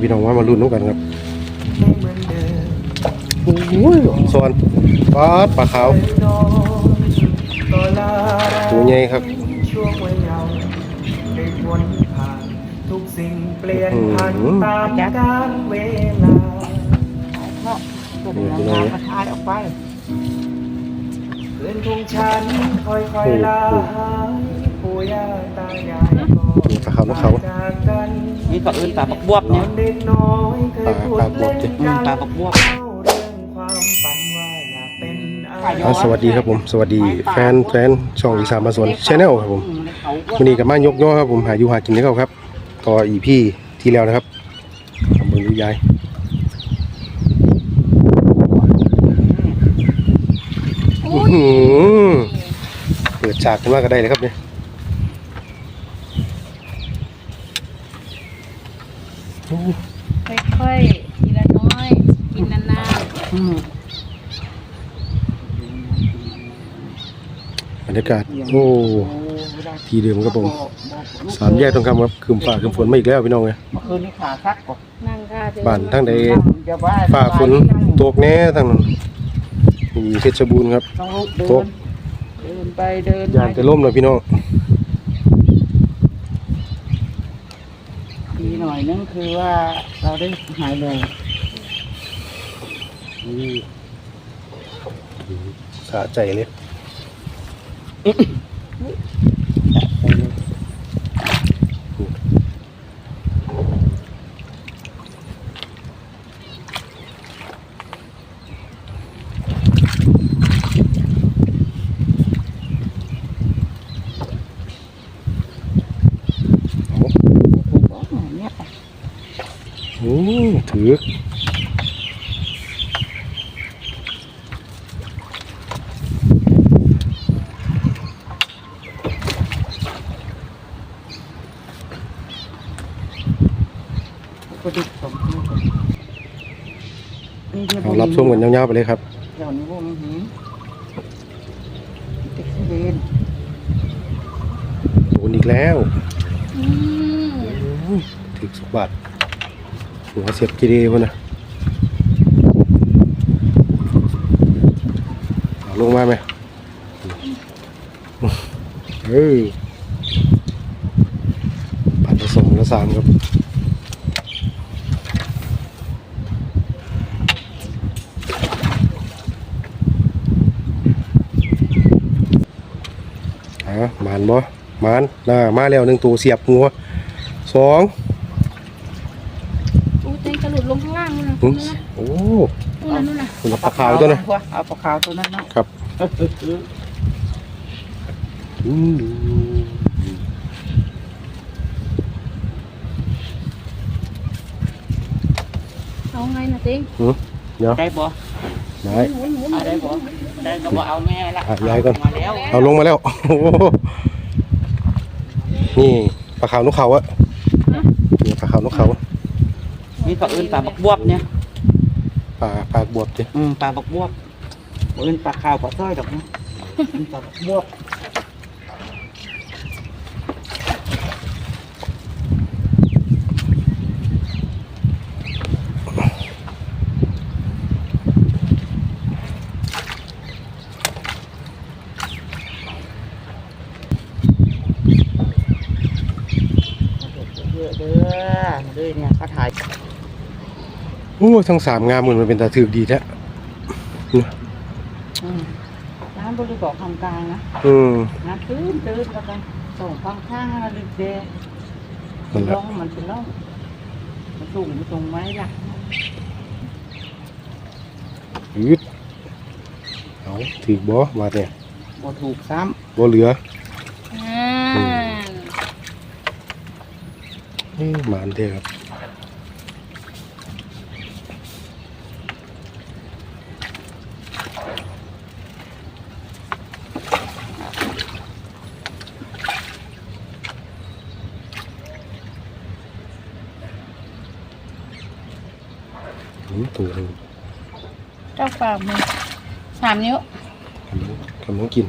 พี่น้องว่ามาลุ้นน้ำกันครับโอ้ยสอนปลาดปลาขาวตัวใหญ่ครับช่วงวัยเยาว์ได้วนผ่านทุกสิ่งเปลี่ยนผันอืมตามกาลเวลาเนาะตัวนี้น้ำมาทายออกไปเพื่อนของฉันค่อยๆลาหายปู่ย่าตายายก็นี่ ปลาขาวนกเขาจากกันนี่ก็เอิ้นปลาบักบวบตเนี่อยนเด็กน้อยเคยพูดเล่นอืกัมนปลาบักบวบเล่าเรื่องความฝันว่าอยากเป็นอะไรอ่าสวัสดีครับผม สวัสดีแฟนแฟนช่องอีสานมาสวนชแนลครับผมอืในเขาวันนี้กับมายกย่อครับผมหาอยู่หากินให้เขาครับต่ออีพี่ที่แล้วนะครับทำเบิ่งดูยายอื้อหือเปิดฉากขึ้นมาก็ได้เลยครับเนี่ยโอ้ ค่อยๆ ทีละน้อย กินนานอืมบรรยากาศ โอ้โอ้ได้ทีเดิมครับผมบอกบอกสามแยกตรงคำครับคืมฟ้าคืมฝนมาอีกแล้วพี่น้องเลยเมื่อคืนนี้ขาซักก่อนๆนั่งท่าเดิบ้านทั้งใดอย่าว่าฝ่าฝนตกแน่ทั้งนั้นมีเพชรบูรณ์ครับ ต้องลุกเดิตกนเดินไปเดินยานจะล่มเลยพี่น้อง ดีหน่อยนึงคือว่าเราได้หายเลยสะใจเลยเอา เนี่ย โอ้ถือกระดิกสองทีนี่ดี๋ยวเอารับชมกันยาวๆไปเลยครับเดี๋ยวนี้พวกมันหินติดเวนโดนอีกแล้วอืมถึกสุกบาท หัวเสียบกีดียวนะลงมาไหมเออปัดละสองละสามครับอะมานบ่มานน่ามาแล้วหนึ่งตัวเสียบหัวสอง อู้เต็งกระหลุดลงข้างล่างนู่นนะ หึนู่นนะโอ้นู่นนะนู่นนะคุณปลาขาวตัวนะ เอาปลาขาวตัวนั้นเนาะครับ อืมเอาไงนะเต็งเดี๋ยวได้บ่ได้หมุนหมุนหมุเอานได้บ่ได้ก็บ่เอาแม่ละอะย้ายก่อนมาแล้วเอาลงมาแล้วโอ้โหนี่ปลาขาวนกเขาอะนี่ปลาขาวนกเขา นี่ก็เอิ้นปลาบักบวบเนี่ยปลาปลาบวบจิอืมปลาบักบวบเอิ้นปลาขาวปลาสร้อยดอกนะเอิ้นปลาบักบวบเยอะเด้อเด้อเนี่ยเขาถ่าย โอ้ทั้งสามงามเหมือนมันเป็นตาถือดีแท้อืมร้านบริบอกทำกลางนะอืมนะตื้นตื้นแล้วกันส่งข้างข้างๆอะไรเด็กนั่นแหล่ละองมันเป็นล่องมันสูงมันตรงไว้ล่ะยืดเอาถือบ่มาเนี่ยบ่ถูกซ้บ่เหลืออ่าเอ้ยหมานเท่ครับ ตัวหนึงเจ้าปากมันสามนิ้วกำลังกำลังกิน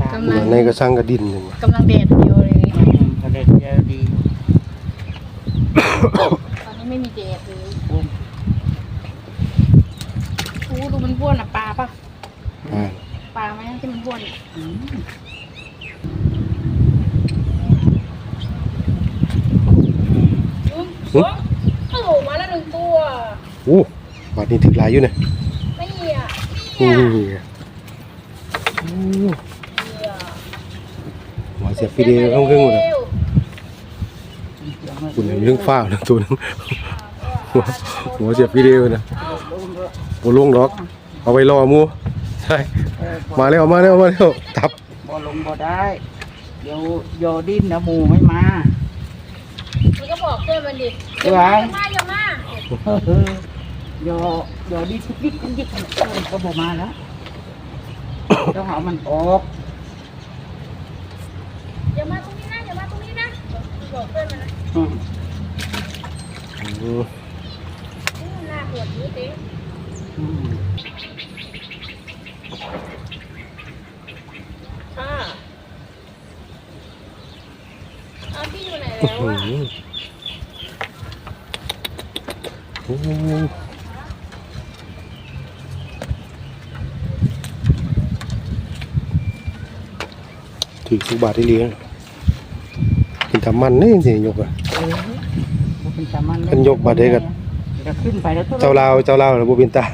ำกำลังในกระชังกระดินหนึ่งกำลังเดทเดียวเลยอืมกระเด็ดเยอะดีตอนนี้ไม่มีเจดเลยโอ้ยโอ้ดูมันบ้วนอะปลาปะอ่าปลาไหมที่มันบ้วนอืมลุงลุงโอ้โหมาแล้วหนึ่งตัวอู้บาด นี้ถึงหลายอยู่เนี่ยไม่เหยียอืเนี่ยมอู้หัวเสียบฟีเดียวต้องเครื่องหมดเลยคุณเรื่องฟ้าวนะตัวนึงหัวหัวเสียบฟีเดียวนะโอ้ลงดอกเอาไปรอหมูใช่เออบ่มาแล้วมาแล้วมาแล้วตับบ่ลงบ่ได้ เดี๋ยวโยดิ้นนะหมูไม่มามันก็บอกเพื่อนมันดิเดี๋ยวไว้อย่ามาอย่ามา เออยโยดิ้นยิกยิกยิกมันก็บอกมาแล้วต้องเอามันออกอย่ามาตรงนี้นะอย่ามาตรงนี้นะบอกเพื่อนมันนะอืมอืมอู้หน้าปวดนิ้วเต้ อืม ค่ะเอาพี่อยู่ไหนแล้วอะ โอ้ ถือสุบาทที่เลี้ยงกินทำมันนี่สิยกอะเออบ่เป็นตามันมันยกมาได้ก็จะขึ้นไปแล้วเจ้าลาวเจ้าลาวแล้วบ่เป็นตา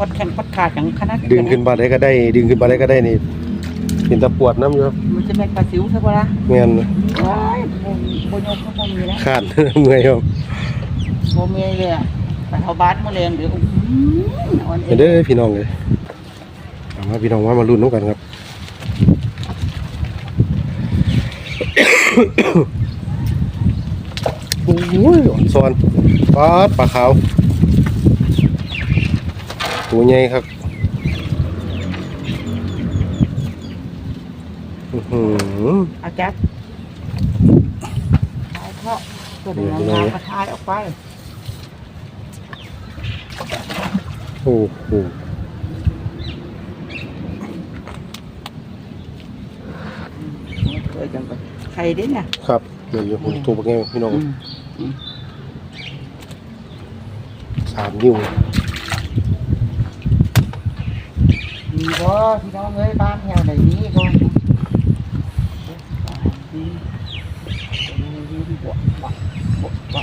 วัดแขนวัดขาดอย่างคณะดึงขึ้นบาดได้ก็ได้ ดึงขึ้นบาดได้ก็ได้นี่เป็นตะปวดน้ำอยู่ครับมันจะเป็นปลาสิวใช่ปะล่ะแม่นว้ายบ่บ่ยกก็บ่มีแล้วขาดเมื่อยครับบ่มีเลยอะไปเฮาบาสมื้อแรงเดี๋ยวอื้อหืออ่อนเอเด้อพี่น้องเลยเอามาพี่น้องว่ามาลุ้นน้ำกันครับ โอ้ยอ่อนซอนปลาดปลาขาว ตัวใหญ่ครับอื้อหือเอาจับทายเพาะตัวเป็นงามๆก็ทายออกไปโอ้โหเคยจังไป ใครเด้เนี่ยครับเดี๋ยวอยู่ผมตัวปลาแก้วพี่น้องอืมอืมสามนิ้วมีบ่พี่น้องเอ้ยบ้านแถวไหนนี้ก็ดีดีดีบ่บ่บ่บ่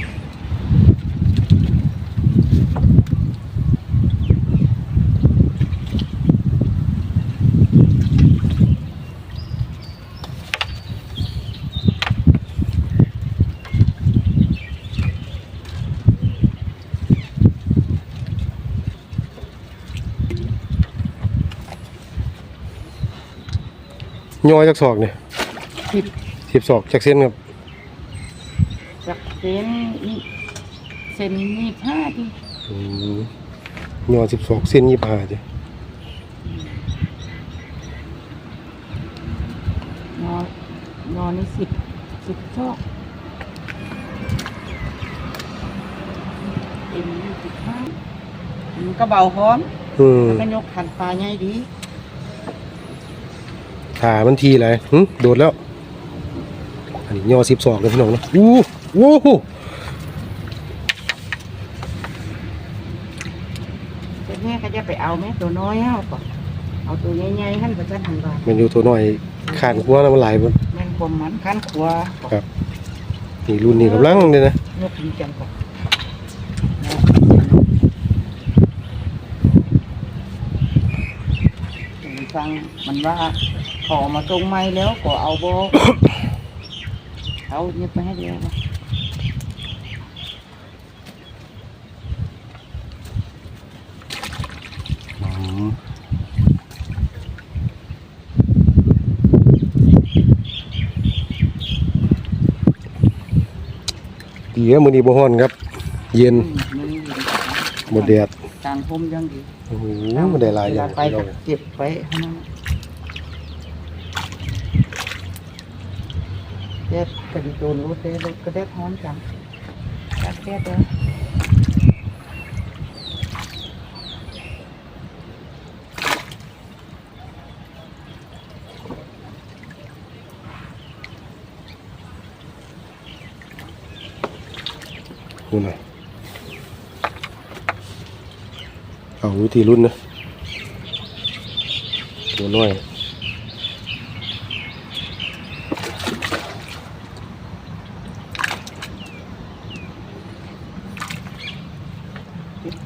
ย่อจากศอกเนี่ยสิบสิบศอกจากเส้นครับจากเส้นนี่เส้นนี่ผ้าที่อืมย่อสิบศอกเส้นยี่สิบห้าจ้ะนอนนอนนี่สิบสิบชอกเอ็นนี่สิบห้ามันก็เบาฮ้อนอืมมันยกขันปลาใหญ่ดี ขามันทีไรหึโดดแล้ว อันนี้ย่อสิบศอกเลยพี่น้องนะอู้วู้หูแต่แม่ก็จะไปเอาแม่ตัวน้อยเอาก่อนเอาตัวใหญ่ๆหั่นก็จะหันบาทมันอยู่ตัวหน่อยขานหัวแล้วมันหลายบนแม่นความมันขั้นขวาครับนี่รุ่นนี้กำลังเลยนะยกดีจังก่อนฟังมันว่าข อมาตรงไม้แล้วก็เอาโบ เอาเนี่ยไปให้เดียวนะอืมดีครับมือนี้บ่ฮ้อนครับ เย็นอืมนี่บ่แดดกลางพมยังดีโอ้โหมันได้หลายอย่างเวไปพี่น้ก็องเก็บไปให้มัน chết cần chôn lúa thế lúc cái tết hón chẳng? Các chết đó Đây này. Ở núi thì luôn nữa. Của loài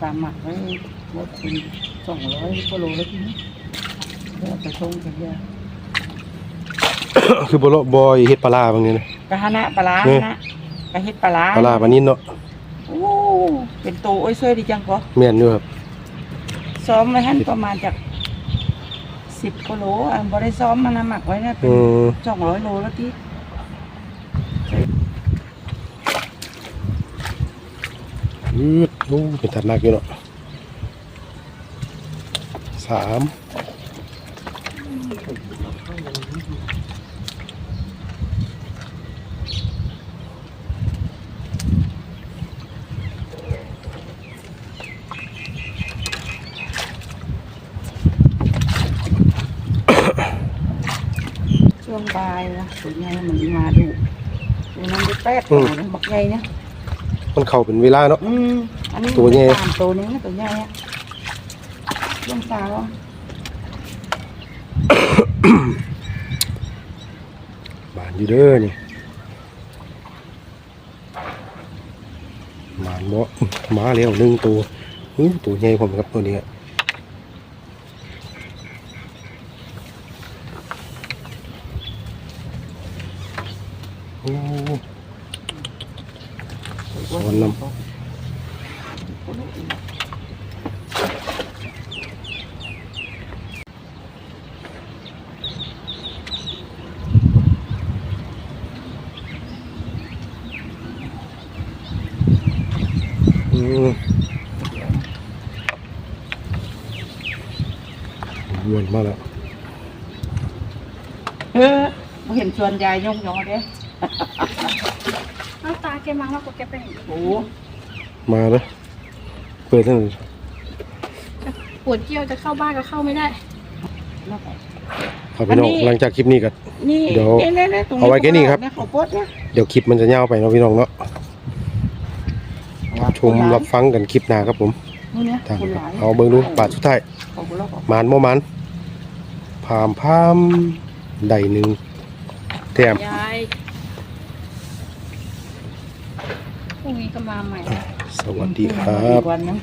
าวิธีรุ่นนะตัวน้อยติดตามหมักไว้ว่าเป็นสองร้อยกิโลแล้วทีนี้เดี๋ยวเอาไปชงกันเยอะคือบลบอยเฮ็ดปลาร้าบางนี้นะกะฮะนะปลาร้าเนี่ยนะกะเฮ็ดปลาร้าปลาร้าปลานินเนาะโอ้เป็นตัวโอ้ยสวยดีจังก็แม่นอยู่ครับซ้อมไว้หั่นประมาณจากสิบกิโลอะบ่ได้ซ้อมมันนะหมักไว้นะเป็อืนมสองร้อยโลแล้วที่ ยืดโอ้เป็นตัดหนักอยู่เนาะสามช่วงบ่ายนะตัวใหญ่มันมาดูตัวนั้นได้แป๊ดตัวนะบักใหญ่เนะ มันเข้าเป็นเวลาเนาะ อืมอันนี้ตัวใหญ่ สามตัวนี้นะตัวใหญ่อะช่วงเช้าอะบานอยู่เด้อนี่หมานบ่มาแล้วหนึ่งตัวอู้ตัวใหญ่ผมครับตัวนี้อะโอ้ วันน้อืมวนมาแล้วเออบ่เห็นส่วนใหญ่ยงยอเด้ เอาตาแกมาแล้วก็แกไปไหนโอ้มาเลยเปิดทั้งปวดเกี้ยวจะเข้าบ้านก็เข้าไม่ได้แล้วก็เอาพี่น้องอันนี้ หลังจากคลิปนี้ก็นี่เดี๋ยวนี่นี่ตรงเอาไว้แค่นี้ครับเยเขาโพดนะเดี๋ยวคลิปมันจะยาวไปเนาะพี่น้องเนาะชมรับฟังกันคลิปหน้าครับผมนู่นเนี่ยทางคนหลายเอาเบิ่งดูปาดสุดท้ายเอาไปแล้วก็หมานบ่หมานพามพามใดหนึ่งแถมยาย พรุ่งนี้ก็มาใหม่สวัสดีครับอีกวันนึง